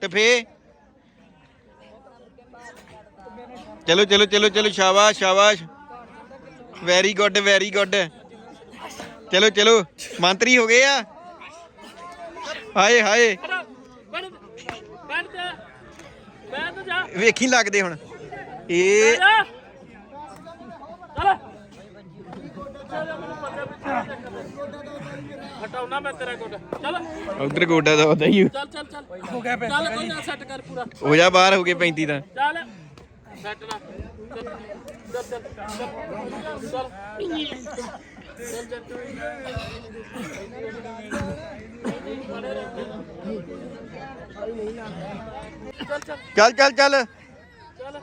ਤੇ ਫੇ ਚਲੋ ਚਲੋ ਚਲੋ ਚਲੋ ਸ਼ਾਬਾਸ਼ ਸ਼ਾਬਾਸ਼। ਵੈਰੀ ਗੁੱਡ ਵੈਰੀ ਗੁੱਡ ਚਲੋ ਚਲੋ ਮੰਤਰੀ ਹੋ ਗਏ ਆ। ਹਾਏ ਹਾਏ। ਜਾ ਬੈਠ ਜਾ। ਵੇਖੀ ਲੱਗਦੇ ਹੁਣ। ਇਹ ਹਟਾਉਣਾ ਮੈਂ ਤੇਰਾ ਗੋਡਾ। ਚੱਲ। ਉਧਰ ਗੋਡਾ ਦਾ ਉਹਦਾ ਹੀ ਚੱਲ ਚੱਲ ਚੱਲ। ਹੋ ਗਿਆ ਪੈ ਚੱਲ ਕੋਈ ਨਾ ਸੈੱਟ ਕਰ ਪੂਰਾ। ਹੋ ਜਾ ਬਾਹਰ ਹੋ ਗਏ 35 ਦਾ ਚੱਲ। ਸੈੱਟ ਨਾ। ਚੱਲ ਚੱਲ ਚੱਲ ਚੱਲ। ਚੱਲ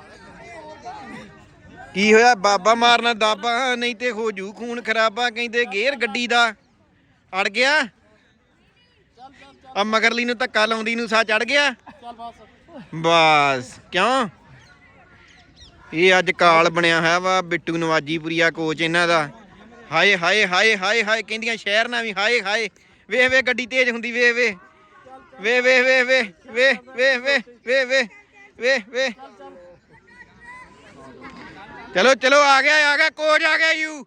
ਕੀ ਹੋਇਆ? ਬਾਬਾ ਮਾਰਨਾ ਦਾਬਾ ਨਹੀਂ ਤੇ ਹੋ ਜੂ ਖੂਨ ਖਰਾਬਾ ਕਹਿੰਦੇ ਗੇਰ ਗੱਡੀ ਦਾ। ਅੜ ਗਿਆ ਆ ਮਗਰਲੀ ਨੂੰ ਧੱਕਾ ਲਾਉਂਦੀ ਨੂੰ ਸਾ ਚੜ ਗਿਆ ਬਸ ਕਿਉਂ ਇਹ ਅੱਜ ਕਾਲ ਬਣਿਆ ਹੋਇਆ ਵਾ ਬਿੱਟੂ ਨਵਾਜੀਪੁਰੀਆ ਕੋਚ ਇਹਨਾਂ ਦਾ ਹਾਏ ਹਾਏ ਹਾਏ ਹਾਏ ਹਾਏ ਕਹਿੰਦੀਆਂ ਸ਼ਹਿਰ ਨਾਲ ਵੀ ਹਾਏ ਹਾਏ ਵੇਖ ਵੇ ਗੱਡੀ ਤੇਜ਼ ਹੁੰਦੀ ਵੇ ਵੇ ਵੇ ਵੇ ਵੇ ਵੇ ਵੇ ਵੇ ਵੇ ਵੇ ਵੇ ਵੇ ਵੇ ਚਲੋ ਚਲੋ ਆ ਗਿਆ ਆ ਗਿਆ ਕੋਚ ਆ ਗਿਆ ਯੂ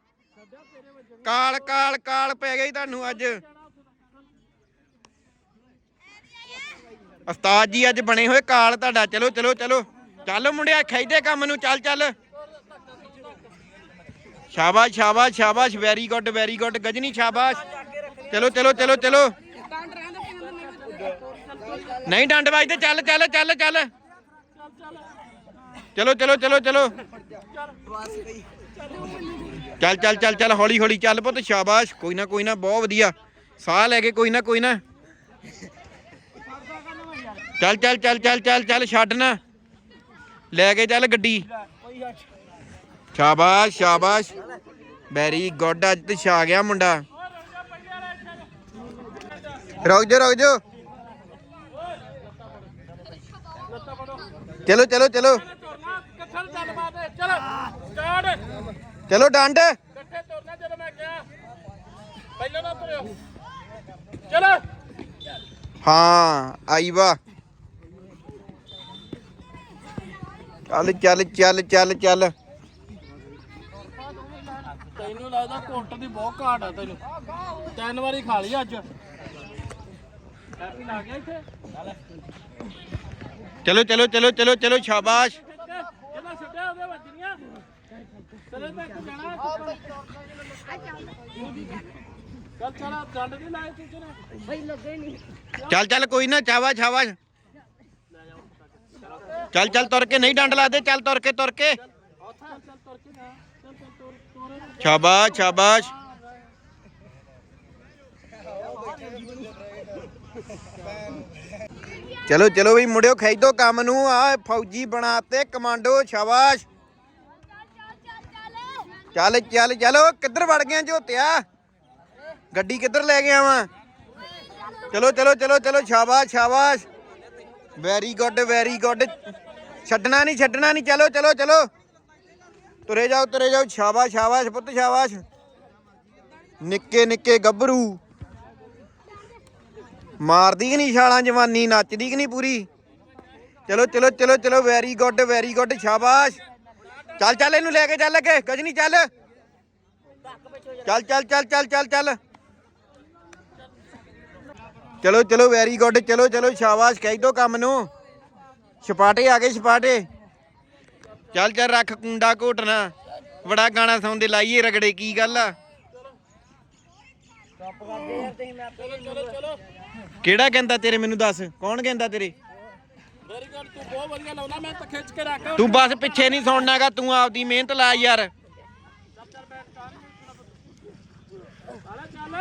ਕਾਲ ਕਾਲ ਕਾਲ ਪੈ ਗਈ ਤੁਹਾਨੂੰ ਅੱਜ। ਉਸਤਾਦ ਜੀ ਅੱਜ ਬਣੇ ਹੋਏ ਕਾਲ ਤੁਹਾਡਾ। ਚਲੋ ਚਲੋ ਚਲੋ। ਚੱਲ ਮੁੰਡਿਆ, ਖੈਦੇ ਕੰਮ ਨੂੰ ਚੱਲ ਚੱਲ। ਸ਼ਾਬਾਸ਼ ਸ਼ਾਬਾਸ਼ ਸ਼ਾਬਾਸ਼। ਵੈਰੀ ਗੁੱਡ ਵੈਰੀ ਗੁੱਡ ਗਜਨੀ, ਸ਼ਾਬਾਸ਼। ਚਲੋ ਚਲੋ ਚਲੋ ਚਲੋ। ਨਹੀਂ, ਡੰਡ ਵੱਜਦੇ। ਚੱਲ ਚੱਲ ਚੱਲ ਚੱਲ। ਚਲੋ ਚਲੋ ਚਲੋ ਚਲੋ। ਚੱਲ ਚੱਲ ਚੱਲ ਚੱਲ ਹੌਲੀ ਹੌਲੀ ਚੱਲ ਪੁੱਤ ਸ਼ਾਬਾਸ਼ ਕੋਈ ਨਾ ਕੋਈ ਨਾ ਬਹੁਤ ਵਧੀਆ ਸਾਹ ਲੈ ਕੇ ਕੋਈ ਨਾ ਕੋਈ ਨਾ ਚੱਲ ਚੱਲ ਚੱਲ ਚੱਲ ਚੱਲ ਚੱਲ ਛੱਡ ਨਾ ਲੈ ਕੇ ਚੱਲ ਗੱਡੀ ਸ਼ਾਬਾਸ਼ ਸ਼ਾਬਾਸ਼ ਵੈਰੀ ਗੁੱਡ ਅੱਜ ਤੇ ਛਾ ਗਿਆ ਮੁੰਡਾ ਰੁਕ ਜਾ ਰੁਕ ਜਾ ਚਲੋ ਚਲੋ ਚਲੋ ਤੁਰਨਾ ਕਿੱਥੇ ਨੂੰ ਚੱਲ ਬਾਤ ਚੱਲ ਸਟਾਰਟ ਚਲੋ ਡੰਡ। ਇਕੱਠੇ ਤੁਰਨਾ ਜਦੋਂ ਮੈਂ ਕਿਹਾ। ਪਹਿਲਾਂ ਨਾ ਤੁਰਿਓ। ਚਲੋ। ਹਾਂ ਆਈ ਵਾ। ਚੱਲ ਚੱਲ ਚੱਲ ਚੱਲ ਚੱਲ। ਤੈਨੂੰ ਲੱਗਦਾ ਕੁੰਟ ਦੀ ਬਹੁਤ ਘਾਟ ਆ ਤੈਨੂੰ। ਤਿੰਨ ਵਾਰੀ ਖਾ ਲਈ ਅੱਜ। ਹੈਪੀ ਲਾ ਗਿਆ ਇੱਥੇ। ਚਲੋ ਚਲੋ ਚਲੋ ਚਲੋ ਚਲੋ ਸ਼ਾਬਾਸ਼ ਜਿਹਦਾ ਛੱਡਿਆ ਉਹਦੇ ਵੱਜਣੀਆਂ ਚਲੇ ਜਾਣਾ ਚੱਲ ਚੱਲ ਲਾਏ ਤੂੰ ਚਲੇ ਚੱਲ ਚੱਲ ਕੋਈ ਨਾ ਸ਼ਾਬਾਸ਼ ਸ਼ਾਬਾਸ਼ ਚੱਲ ਚੱਲ ਤੁਰ ਕੇ ਨਹੀਂ ਡੰਡ ਲਾ ਦੇ ਚੱਲ ਤੁਰ ਕੇ ਤੁਰ ਕੇ। ਸ਼ਾਬਾਸ਼ ਸ਼ਾਬਾਸ਼। ਚਲੋ ਚਲੋ ਵੀ ਮੁੰਡਿਓ ਖੈਦੋ ਕੰਮ ਨੂੰ। ਆ ਫੌਜੀ ਬਣਾਤੇ ਕਮਾਂਡੋ ਸ਼ਾਬਾਸ਼। ਚੱਲ ਚੱਲ, ਚਲੋ ਕਿੱਧਰ ਵੜ ਗਿਆ ਝੋਤਿਆ? ਗੱਡੀ ਕਿੱਧਰ ਲੈ ਗਿਆ ਵਾ ਚਲੋ ਚਲੋ ਚਲੋ ਚਲੋ, ਸ਼ਾਬਾਸ਼ ਸ਼ਾਬਾਸ਼। ਵੈਰੀ ਗੁੱਡ ਵੈਰੀ ਗੁੱਡ ਛੱਡਣਾ ਨਹੀਂ ਛੱਡਣਾ ਨਹੀਂ, ਚਲੋ ਚਲੋ ਚਲੋ। ਤੁਰੇ ਜਾਓ ਤੁਰੇ ਜਾਓ। ਸ਼ਾਬਾਸ਼ ਸ਼ਾਬਾਸ਼, ਪੁੱਤ, ਸ਼ਾਬਾਸ਼। ਨਿੱਕੇ ਨਿੱਕੇ ਗੱਭਰੂ। ਮਾਰਦੀ ਕਿ ਨਹੀਂ ਛਾਲਾਂ ਜਵਾਨੀ, ਨੱਚਦੀ ਕਿ ਨਹੀਂ ਪੂਰੀ? ਚਲੋ ਚਲੋ ਚਲੋ ਚਲੋ। ਵੈਰੀ ਗੁੱਡ ਵੈਰੀ ਗੁੱਡ ਸ਼ਾਬਾਸ਼। ਚੱਲ ਚੱਲ ਇਹਨੂੰ ਲੈ ਕੇ ਚੱਲ ਅੱਗੇ, ਕੁਝ ਚੱਲ। ਚੱਲ ਚੱਲ ਚੱਲ ਚੱਲ ਚੱਲ ਚੱਲ। ਚਲੋ ਚਲੋ ਵੈਰੀ ਗੁੱਡ ਚਲੋ ਚਲੋ, ਸ਼ਾਬਾਸ਼, ਕਹਿ ਦੋ ਕੰਮ ਨੂੰ। ਛਪਾਟੇ ਆ ਗਏ, ਛਪਾਟੇ। ਚੱਲ ਚੱਲ, ਰੱਖ ਕੁੰਡਾ ਘੋਟਣਾ। ਬੜਾ ਗਾਣਾ ਸੌਂਦੇ, ਲਾਈਏ ਰਗੜੇ, ਕੀ ਗੱਲ ਆ? ਕਿਹੜਾ ਕਹਿੰਦਾ ਤੇਰੇ, ਮੈਨੂੰ ਦੱਸ। ਕੌਣ ਕਹਿੰਦਾ ਤੇਰੇ? ਵੈਰੀ ਗੁੱਡ ਤੂੰ ਬਹੁਤ ਵਧੀਆ ਲਾਉਣਾ ਮੈਂ ਤਾਂ ਖਿੱਚ ਕੇ ਰੱਖ ਤੂੰ ਬਸ ਪਿੱਛੇ ਨਹੀਂ ਸੁਣਨਾਗਾ ਤੂੰ ਆਪਦੀ ਮਿਹਨਤ ਲਾ ਯਾਰ।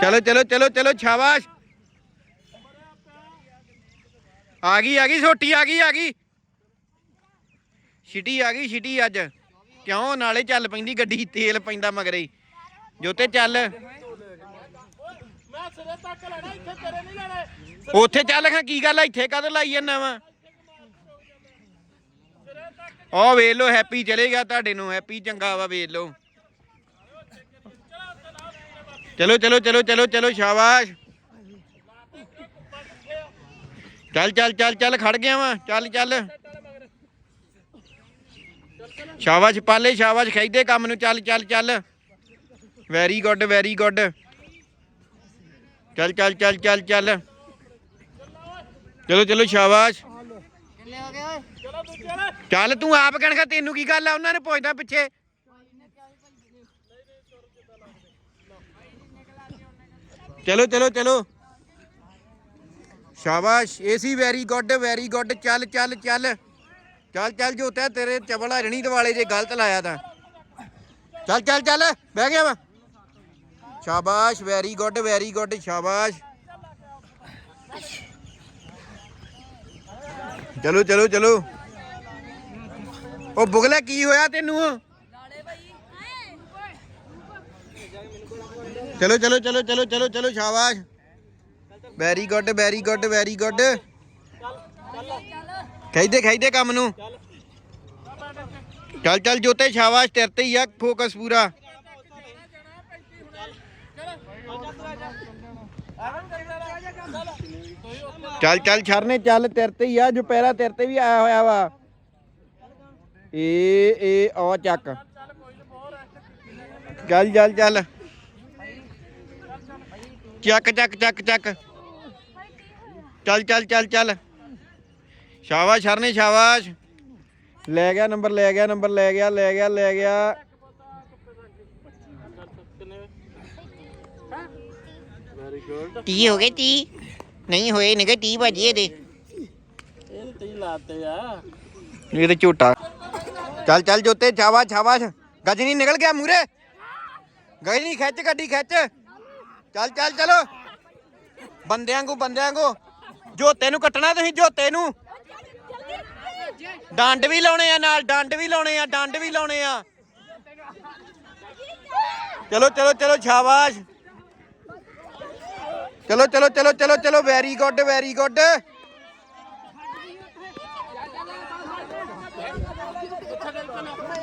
ਚਲੋ ਚਲੋ ਚਲੋ ਚਲੋ ਸ਼ਾਬਾਸ਼। ਆ ਗਈ ਆ ਗਈ ਛੋਟੀ ਆ ਗਈ ਆ ਗਈ। ਛਿਟੀ ਆ ਗਈ ਛਿਟੀ ਅੱਜ। ਕਿਉਂ? ਨਾਲੇ ਚੱਲ ਪੈਂਦੀ ਗੱਡੀ ਤੇਲ ਪੈਂਦਾ ਮਗਰੇ। ਜੋਤੇ ਚੱਲ। ਮੈਂ ਸਿਰੇ ਤੱਕ ਲੈਣਾ ਇੱਥੇ ਤੇਰੇ ਨਹੀਂ ਲੈਣੇ। ਉੱਥੇ ਚੱਲ ਖਾਂ ਕੀ ਗੱਲ ਆ? ਇੱਥੇ ਕਦ ਲਾਈ ਜਾਂਦਾ ਵਾ? ਉਹ ਵੇਖ ਲੋ ਹੈਪੀ ਚਲੇਗਾ ਤੁਹਾਡੇ ਨੂੰ ਹੈਪੀ ਚੰਗਾ ਵਾ, ਵੇਖ ਲੋ ਚਲੋ ਚਲੋ ਚਲੋ ਚਲੋ ਚਲੋ, ਸ਼ਾਬਾਸ਼। ਚੱਲ ਚੱਲ ਚੱਲ ਚੱਲ, ਖੜ ਗਿਆ ਵਾ, ਚੱਲ ਚੱਲ। ਸ਼ਾਬਾਸ਼, ਪਾਲੇ, ਸ਼ਾਬਾਸ਼ ਖੈਦੇ ਕੰਮ ਨੂੰ, ਚੱਲ ਚੱਲ ਚੱਲ। ਵੈਰੀ ਗੁੱਡ ਵੈਰੀ ਗੁੱਡ ਚੱਲ ਚੱਲ ਚੱਲ ਚੱਲ ਚੱਲ। ਚਲੋ ਚਲੋ, ਸ਼ਾਬਾਸ਼। ਚੱਲ ਤੂੰ ਆਪ ਕਹਿਣਗਾ ਤੈਨੂੰ ਕੀ ਗੱਲ ਆ, ਉਹਨਾਂ ਨੇ ਪੁੱਛਦਾ ਪਿੱਛੇ। ਚਲੋ ਚਲੋ ਚਲੋ। ਸ਼ਾਬਾਸ਼ ਏਸੀ ਵੈਰੀ ਗੁੱਡ ਵੈਰੀ ਗੁੱਡ ਚੱਲ ਚੱਲ ਚੱਲ। ਚੱਲ ਚੱਲ, ਜੋਤਿਆ, ਤੇਰੇ ਚਵਲ ਹਰਣੀ ਦਿਵਾਲੇ ਜੇ ਗਲਤ ਲਾਇਆ ਤਾਂ। ਚੱਲ ਚੱਲ ਚੱਲ, ਬਹਿ ਗਿਆ ਵਾ। ਸ਼ਾਬਾਸ਼ ਵੈਰੀ ਗੁੱਡ ਵੈਰੀ ਗੁੱਡ ਸ਼ਾਬਾਸ਼। ਚਲੋ ਚਲੋ ਚਲੋ। ਉਹ ਬੁਗਲਾ ਕੀ ਹੋਇਆ ਤੈਨੂੰ? ਚਲੋ ਚਲੋ ਚਲੋ ਚਲੋ ਚਲੋ ਚਲੋ, ਸ਼ਾਬਾਸ਼। Very good very good very good ਖੈਦੇ ਖੈਦੇ ਕੰਮ ਨੂੰ। ਚੱਲ ਚੱਲ ਜੋਤੇ, ਸ਼ਾਬਾਸ਼, ਤੇਰੇ ਤੇ ਹੀ ਆ ਫੋਕਸ ਪੂਰਾ। ਚੱਲ ਚੱਲ ਛਰਨੇ ਚੱਲ, ਤੇਰੇ ਤੇ ਹੀ ਆ। ਜੋ ਪੈਰਾ ਤੇਰੇ ਤੇ ਵੀ ਆਇਆ ਹੋਇਆ ਵਾ। ਏ ਏ ਆ ਚੱਕ। ਚੱਲ ਚੱਲ ਚੱਲ। ਚੱਕ ਚੱਕ ਚੱਕ ਚੱਕ। ਚੱਲ ਚੱਲ ਚੱਲ ਚੱਲ। ਸ਼ਾਬਾਸ਼ ਸ਼ਰਨੇ ਸ਼ਾਬਾਸ਼। ਲੈ ਗਿਆ ਨੰਬਰ ਲੈ ਗਿਆ ਨੰਬਰ ਲੈ ਗਿਆ ਲੈ ਗਿਆ ਲੈ ਗਿਆ। ਟੀ ਹੋ ਗਏ ਟੀ ਨਹੀਂ ਹੋਏ ਨਿਕੇ ਟੀ ਭਾਜੀ ਇਹਦੇ। ਇਹ ਤੀ ਲਾਤੇ ਆ। ਇਹ ਤੇ ਝੂਟਾ। ਚੱਲ ਚੱਲ ਜੋਤੇ ਛਾਵਾ ਛਾਵਾਸ਼ ਗਜਨੀ ਨਿਕਲ ਗਿਆ ਮੂਰੇ ਗਜਨੀ ਖਿੱਚ ਗੱਡੀ, ਖਿੱਚ। ਚੱਲ ਚੱਲ, ਚਲੋ। ਬੰਦਿਆਂ ਕੋ ਬੰਦਿਆਂ ਕੋ ਜੋਤੇ ਨੂੰ ਕੱਟਣਾ ਤੁਸੀਂ, ਜੋਤੇ ਨੂੰ। ਡੰਡ ਵੀ ਲਾਉਣੇ ਆ ਨਾਲ, ਡੰਡ ਵੀ ਲਾਉਣੇ ਆ, ਡੰਡ ਵੀ ਲਾਉਣੇ ਆ। ਚਲੋ ਚਲੋ ਚਲੋ, ਸ਼ਾਬਾਸ਼। ਚਲੋ ਚਲੋ ਚਲੋ ਚਲੋ ਚਲੋ ਵੈਰੀ ਗੁੱਡ ਵੈਰੀ ਗੁੱਡ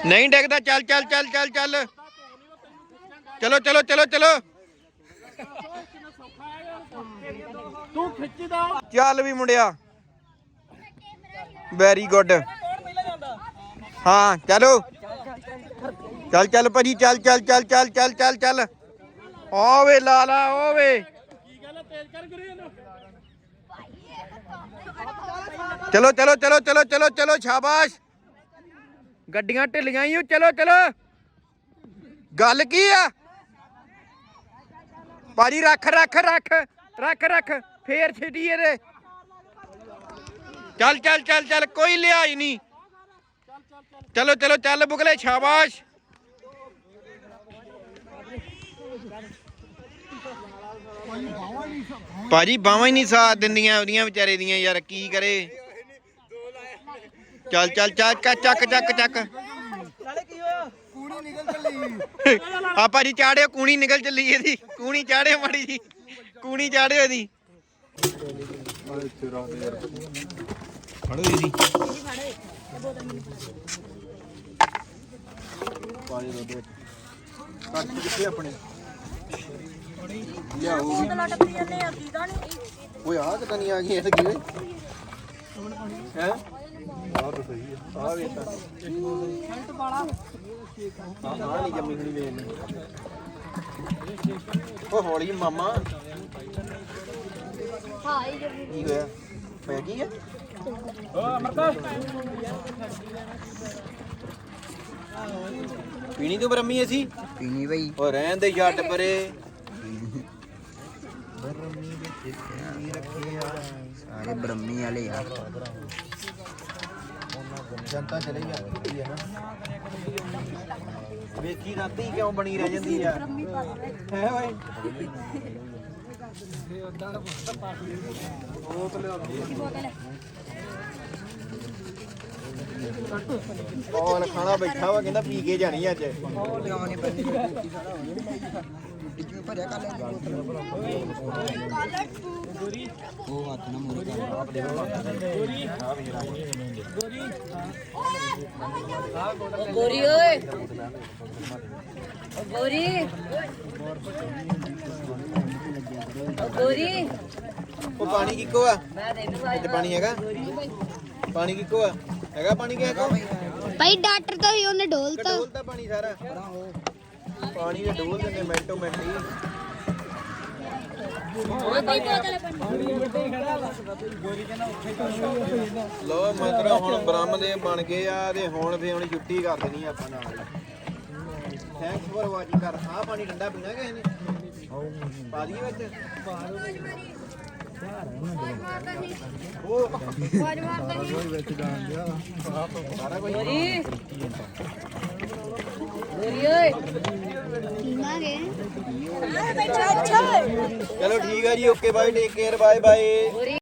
ਨਹੀਂ ਡਿੱਗਦਾ ਚੱਲ ਚੱਲ ਚੱਲ ਚੱਲ ਚੱਲ। ਚਲੋ ਚਲੋ ਚਲੋ ਚਲੋ। ਤੂੰ ਖਿੱਚਦਾ। ਚੱਲ ਵੀ ਮੁੰਡਿਆ। ਵੈਰੀ ਗੁੱਡ ਹਾਂ ਚਲੋ। ਚੱਲ ਚੱਲ ਭਾਜੀ ਚੱਲ ਚੱਲ ਚੱਲ ਚੱਲ ਚੱਲ ਚੱਲ ਚੱਲ। ਓਵੇ ਲਾਲਾ ਓਵੇ। ਚਲੋ ਚਲੋ ਚਲੋ ਚਲੋ ਚਲੋ ਚਲੋ ਸ਼ਾਬਾਸ਼। ਗੱਡੀਆਂ ਢਿੱਲੀਆਂ ਹੀ ਓ, ਚਲੋ ਚਲੋ। ਗੱਲ ਕੀ ਆ? ਭਾਜੀ ਰੱਖ ਰੱਖ ਰੱਖ ਰੱਖ ਰੱਖ ਫੇਰ ਛਿੱਟੀ ਇਹਦੇ ਚੱਲ ਚੱਲ ਚੱਲ ਚੱਲ ਕੋਈ ਲਿਆਈ ਨਹੀਂ ਚਲੋ ਚਲੋ ਚੱਲ ਬੁਗਲੇ ਸ਼ਾਬਾਸ਼। ਭਾਜੀ ਬਾਹਾਂ ਹੀ ਨਹੀਂ ਸਾਥ ਦਿੰਦੀਆਂ ਉਹਦੀਆਂ ਵਿਚਾਰੇ ਦੀਆਂ ਯਾਰ ਕੀ ਕਰੇ? ਚੱਲ ਚੱਲ ਚੱਲ ਚੱਕ ਚੱਕ ਚੱਕ ਚੱਕ। ਨਾਲੇ ਕੀ ਹੋਇਆ? ਕੂਣੀ ਨਿਕਲ ਚੱਲੀ। ਆ ਭਾਜੀ ਚਾੜਿਓ ਕੂਣੀ ਨਿਕਲ ਚੱਲੀ ਇਹਦੀ। ਕੂਣੀ ਚਾੜਿਓ ਮਾੜੀ ਜੀ। ਕੂਣੀ ਚਾੜਿਓ ਇਹਦੀ। ਫੜੋ ਇਹਦੀ। ਕਿੱਥੇ ਆਪਣੇ ਲਿਆਓ ਓਏ ਆ ਕਿਦਾਂ ਨਹੀਂ ਆ ਗਈ ਇਹ ਕੀ ਹੈ ਆ ਤਾਂ ਸਹੀ ਆ ਆ ਵੇਖ ਤਾਂ ਹਾਂ ਹਾਂ ਨਹੀਂ ਜੰਮੀ ਖੜੀ ਵੇਖ ਉਹ ਹੌਲੀ ਮਾਮਾ। ਹਾਂ ਇਹ ਜਰੂਰ ਕੀ ਹੋਇਆ? ਪੈ ਗਈ ਹੈ ਪੀਣੀ ਤੋਂ ਬਰਮੀ ਅਸੀਂ? ਪੀਣੀ ਬਈ। ਉਹ ਰਹਿਣ ਦੇ ਜੱਟ ਪਰੇ। ਸਾਰੇ ਬ੍ਰਹਮੀ ਵਾਲੇ ਆ। ਜਨਤਾ ਚਲੇ ਜਾਂਦੀ ਹੈ ਨਾ? ਵੇਖੀ ਰਾਤੀ ਕਿਉਂ ਬਣੀ ਰਹਿ ਜਾਂਦੀ ਆ? ਹੈ ਓਏ ਉਹ ਖਾਣਾ ਬੈਠਾ ਵਾ ਕਹਿੰਦਾ ਪੀ ਕੇ ਜਾਣੀ ਅੱਜ। ਉਹ ਹੱਥ ਨਾ ਮੂਰੇ ਕਰ ਗੋਰੀ ਓਏ। ਓ ਗੋਰੀ। ਓ ਗੋਰੀ। ਉਹ ਪਾਣੀ ਕਿੱਕੋ ਆ? ਮੈਂ ਤੈਨੂੰ ਇੱਥੇ ਪਾਣੀ ਹੈਗਾ? ਪਾਣੀ ਕਿੱਕੋ ਆ? ਹੈਗਾ ਪਾਣੀ ਕਿਹਾ ਕੋ ਭਾਈ ਡਾਕਟਰ ਤੋਂ ਹੀ ਉਹਨੇ ਢੋਲਤਾ ਡੋਲਦਾ ਪਾਣੀ ਸਾਰਾ। ਪਾਣੀ ਦੇ ਡੋਲ ਦਿੰਦੇ ਮਿੰਟੋ ਮਿੰਟ ਹੀ ਲੋ ਮਤਲਬ ਹੁਣ ਬ੍ਰਹਮ ਦੇ ਬਣ ਗਏ ਆ ਤੇ ਹੁਣ ਫੇ ਹੁਣ ਛੁੱਟੀ ਕਰ ਦੇਣੀ ਆ ਆਪਾਂ ਨਾਲ। ਥੈਂਕਸ ਫॉर ਵਾਚਿੰਗ ਕਰ ਆ ਪਾਣੀ ਠੰਡਾ ਪੀਣਾ ਕਿਸੇ ਨੇ? ਪਾ ਦਈਏ ਵਿੱਚ? ਉਹ ਸਾਰਾ ਕੁਝ ਗੋਰੀ ਗੋਰੀ ਓਏ ਪੀਵਾਂਗੇ ਚਲੋ ਠੀਕ ਆ ਜੀ okay bye take care bye bye.